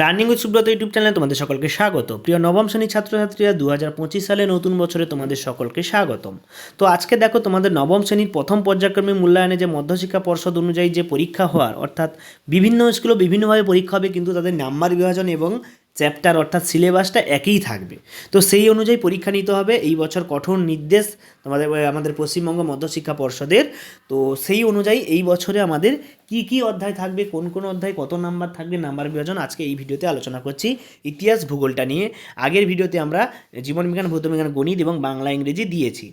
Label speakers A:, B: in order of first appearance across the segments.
A: Learning with Subrata YouTube চ্যানেলে তোমাদের সকলকে স্বাগত। প্রিয় নবম শ্রেণির ছাত্রছাত্রীরা দু হাজার পঁচিশ সালে নতুন বছরে তোমাদের সকলকে স্বাগতম। তো আজকে দেখো তোমাদের নবম শ্রেণির প্রথম পর্যায়ক্রমে মূল্যায়নে যে মধ্যশিক্ষা পর্ষদ অনুযায়ী যে পরীক্ষা হওয়ার, অর্থাৎ বিভিন্ন স্কুলে বিভিন্নভাবে পরীক্ষা হবে, কিন্তু তাদের নাম্বার বিভাজন এবং চ্যাপ্টার অর্থাৎ সিলেবাসটা একই থাকবে। তো সেই অনুযায়ী পরীক্ষা নিতে হবে। এই বছর কঠোর নির্দেশ তোমাদের আমাদের পশ্চিমবঙ্গ মধ্যশিক্ষা পর্ষদের। তো সেই অনুযায়ী এই বছরে আমাদের কি কি অধ্যায় থাকবে, কোন কোন অধ্যায়, কত নাম্বার থাকবে, নাম্বার বিভাজন আজকে এই ভিডিওতে আলোচনা করছি। ইতিহাস ভূগোলটা নিয়ে। আগের ভিডিওতে আমরা জীবনবিজ্ঞান ভৌতবিজ্ঞান গণিত এবং বাংলা ইংরেজি দিয়েছি।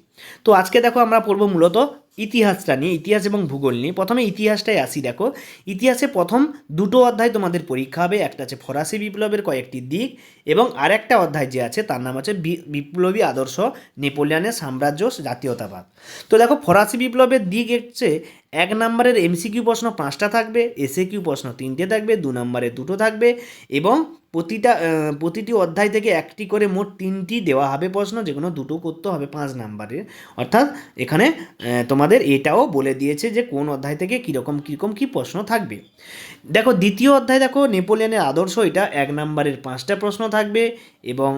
A: তো আজকে দেখো আমরা পড়ব মূলত ইতিহাসটা নিয়ে, ইতিহাস এবং ভূগোল নিয়ে। প্রথমে ইতিহাসটাই আসি, দেখো। ইতিহাসে প্রথম দুটো অধ্যায় তোমাদের পরীক্ষা হবে। একটা আছে ফরাসি বিপ্লবের কয়েকটি দিক এবং আরেকটা অধ্যায় যে আছে, তার নাম বি- বিপ্লবী আদর্শ নেপোলিয়ানের সাম্রাজ্য জাতীয়তাবাদ। তো দেখো, ফরাসি বিপ্লবের দিক হচ্ছে এক নম্বরের এমসিকিউ প্রশ্ন পাঁচটা থাকবে এসএ কিউ প্রশ্ন তিনটে থাকবে, দু নম্বরে দুটো থাকবে এবং প্রতিটা প্রতিটি অধ্যায় থেকে একটি করে মোট তিনটি দেওয়া হবে প্রশ্ন যেগুলো দুটো করতে হবে পাঁচ নাম্বারের। অর্থাৎ এখানে তোমাদের এটাও বলে দিয়েছে যে কোন অধ্যায় থেকে কীরকম কীরকম কী প্রশ্ন থাকবে। দেখো, দ্বিতীয় অধ্যায় দেখো, নেপোলিয়নের আদর্শ এটা, এক নাম্বারের পাঁচটা প্রশ্ন থাকবে এবং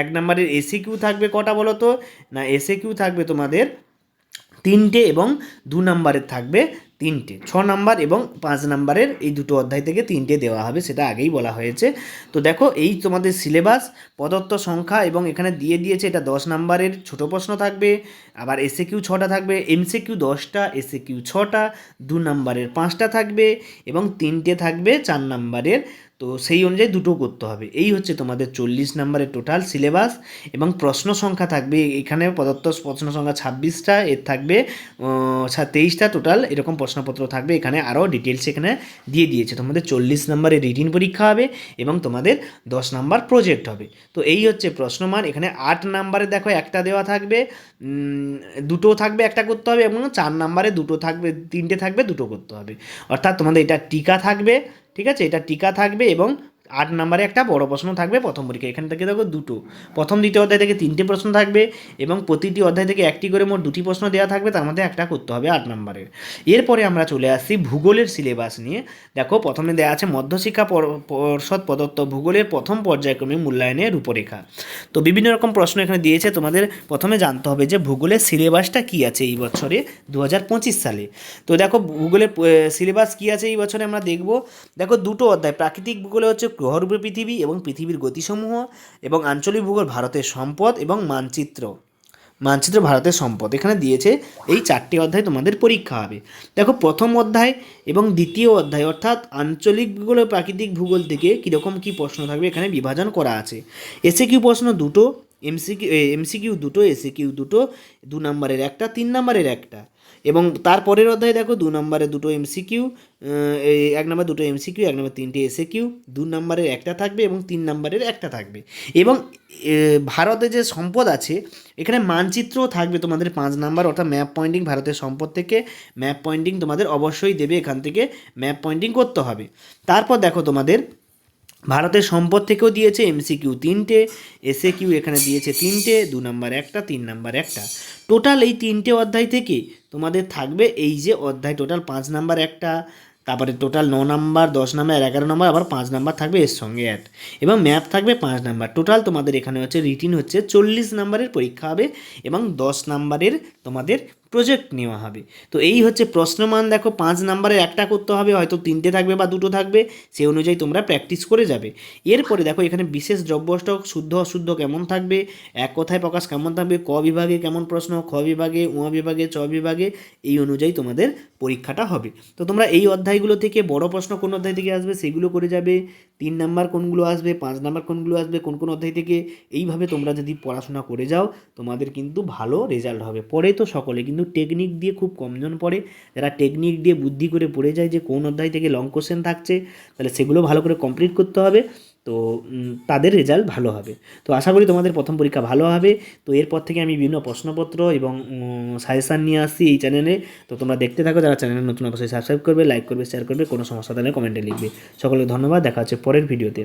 A: এক নাম্বারের এসি কিউ থাকবে কটা বলো তো? না এসে কিউ থাকবে তোমাদের তিনটে এবং দু নম্বরের থাকবে তিনটে, ছ নাম্বার এবং পাঁচ নাম্বারের এই দুটো অধ্যায় থেকে তিনটে দেওয়া হবে, সেটা আগেই বলা হয়েছে। তো দেখো, এই তোমাদের সিলেবাস প্রদত্ত সংখ্যা এবং এখানে দিয়ে দিয়েছে, এটা দশ নাম্বারের ছোট প্রশ্ন থাকবে, আবার এসে কিউ ছটা থাকবে এমসে কিউ দশটা এসে কিউ ছটা, দু নাম্বারের পাঁচটা থাকবে এবং তিনটে থাকবে চার নাম্বারের তো সেই অনুযায়ী দুটো করতে হবে। এই হচ্ছে তোমাদের চল্লিশ নাম্বারের টোটাল সিলেবাস এবং প্রশ্ন সংখ্যা থাকবে, এখানে পদার্থ প্রশ্ন সংখ্যা ছাব্বিশটা, এর থাকবে তেইশটা টোটাল এরকম প্রশ্নপত্র থাকবে। এখানে আরও ডিটেলস এখানে দিয়ে দিয়েছে। তোমাদের চল্লিশ নাম্বারের রিটিন পরীক্ষা হবে এবং তোমাদের দশ নম্বর প্রজেক্ট হবে। তো এই হচ্ছে প্রশ্নমান এখানে আট নাম্বারে দেখো একটা দেওয়া থাকবে দুটো থাকবে, একটা করতে হবে এবং চার নাম্বারে দুটো থাকবে, তিনটে থাকবে, দুটো করতে হবে। অর্থাৎ তোমাদের এটা টিকা থাকবে। ঠিক আছে? এটা টিকা থাকবে এবং আট নম্বরে একটা বড় প্রশ্ন থাকবে প্রথম পরীক্ষা। এখান থেকে দেখো দুটো। প্রথম দ্বিতীয় অধ্যায় থেকে তিনটে প্রশ্ন থাকবে এবং প্রতিটি অধ্যায় থেকে একটি করে মোট দুটি প্রশ্ন দেওয়া থাকবে, তার মধ্যে একটা করতে হবে আট নম্বরের। এরপরে আমরা চলে আসছি ভূগোলের সিলেবাস নিয়ে। দেখো, প্রথমে দেওয়া আছে মধ্যশিক্ষা পর- পর্ষদ প্রদত্ত ভূগোলের প্রথম পর্যায়ক্রমে মূল্যায়নের রূপরেখা। তো বিভিন্ন রকম প্রশ্ন এখানে দিয়েছে। তোমাদের প্রথমে জানতে হবে যে ভূগোলের সিলেবাসটা কী আছে এই বছরে দু হাজার পঁচিশ সালে। তো দেখো, ভূগোলের সিলেবাস কী আছে এই বছরে আমরা দেখব। দেখো, দুটো অধ্যায়। প্রাকৃতিক ভূগোলে হচ্ছে গ্রহরূপে পৃথিবী এবং পৃথিবীর গতিসমূহ এবং আঞ্চলিক ভূগোল ভারতের সম্পদ এবং মানচিত্র। মানচিত্র ভারতের সম্পদ। এখানে দিয়েছে এই চারটি অধ্যায় তোমাদের পরীক্ষা হবে। দেখো, প্রথম অধ্যায় এবং দ্বিতীয় অধ্যায়, অর্থাৎ আঞ্চলিক ভূগোল ও প্রাকৃতিক ভূগোল থেকে কীরকম কী প্রশ্ন থাকবে এখানে বিভাজন করা আছে। এসে কি প্রশ্ন? দুটো এমসিকিউ এমসিকিউ দুটো এসে কিউ দুটো, দু নম্বরের একটা, তিন নম্বরের একটা। এবং তারপরের অধ্যায়ে দেখো, দু নম্বরে দুটো এমসিকিউ এক নম্বর দুটো এমসিকিউ এক নম্বর তিনটে এসে কিউ দু নম্বরের একটা থাকবে এবং তিন নম্বরের একটা থাকবে। এবং ভারতে যে সম্পদ আছে, এখানে মানচিত্রও থাকবে তোমাদের পাঁচ নাম্বার, অর্থাৎ ম্যাপ পয়েন্টিং ভারতের সম্পদ থেকে ম্যাপ পয়েন্টিং তোমাদের অবশ্যই দেবে এখান থেকে ম্যাপ পয়েন্টিং করতে হবে। তারপর দেখো তোমাদের ভারতের সম্পদ থেকেও দিয়েছে এমসিকিউ তিনটে এসএ কিউ এখানে দিয়েছে তিনটে, দু নাম্বার একটা, তিন নাম্বার একটা। টোটাল এই তিনটে অধ্যায় থেকে তোমাদের থাকবে এই যে অধ্যায় টোটাল পাঁচ নাম্বার একটা, তারপরে টোটাল ন নাম্বার, দশ নাম্বার এগারো নাম্বার, আবার পাঁচ নাম্বার থাকবে এর সঙ্গে অ্যাড এবং ম্যাথ থাকবে পাঁচ নাম্বার। টোটাল তোমাদের এখানে হচ্ছে রিটিন হচ্ছে চল্লিশ নাম্বারের পরীক্ষা হবে এবং দশ নাম্বারের তোমাদের প্রজেক্ট নেওয়া হবে। তো এই হচ্ছে প্রশ্নমান, দেখো পাঁচ নাম্বারের একটা করতে হবে, হয়তো তিনটে থাকবে বা দুটো থাকবে সেই অনুযায়ী তোমরা প্র্যাকটিস করে যাবে। এরপরে দেখো এখানে বিশেষ দ্রব্য স্টক শুদ্ধ, অশুদ্ধ কেমন থাকবে, এক কথায় প্রকাশ কেমন থাকবে, ক বিভাগে কেমন প্রশ্ন, খ বিভাগে উ বিভাগে, চ বিভাগে, এই অনুযায়ী তোমাদের পরীক্ষাটা হবে। তো তোমরা এই অধ্যায়গুলো থেকে বড় প্রশ্ন কোন অধ্যায় থেকে আসবে, সেগুলো করে যাবে, তিন নাম্বার কোনগুলো আসবে, পাঁচ নাম্বার কোনগুলো আসবে, কোন কোন অধ্যায় থেকে, এইভাবে তোমরা যদি পড়াশোনা করে যাও, তোমাদের কিন্তু ভালো রেজাল্ট হবে। পরে তো সকলে কিন্তু টেকনিক দিয়ে খুব কমজন পড়ে। যারা টেকনিক দিয়ে বুদ্ধি করে পড়ে যায় যে কোন অধ্যায় থেকে লং কোশ্চেন থাকছে, তাহলে সেগুলো ভালো করে কমপ্লিট করতে হবে। তো তাদের রেজাল্ট ভালো হবে। তো আশা করি তোমাদের প্রথম পরীক্ষা ভালো হবে। তো এরপর থেকে আমি বিভিন্ন প্রশ্নপত্র এবং সাজেশান নিয়ে আসছি এই চ্যানেলে তো তোমরা দেখতে থাকো, যারা চ্যানেলে নতুন, অবশ্যই সাবস্ক্রাইব করবে লাইক করবে শেয়ার করবে, কোনো সমস্যা তাহলে কমেন্টে লিখবে। সকলকে ধন্যবাদ, দেখা হচ্ছে পরের ভিডিওতে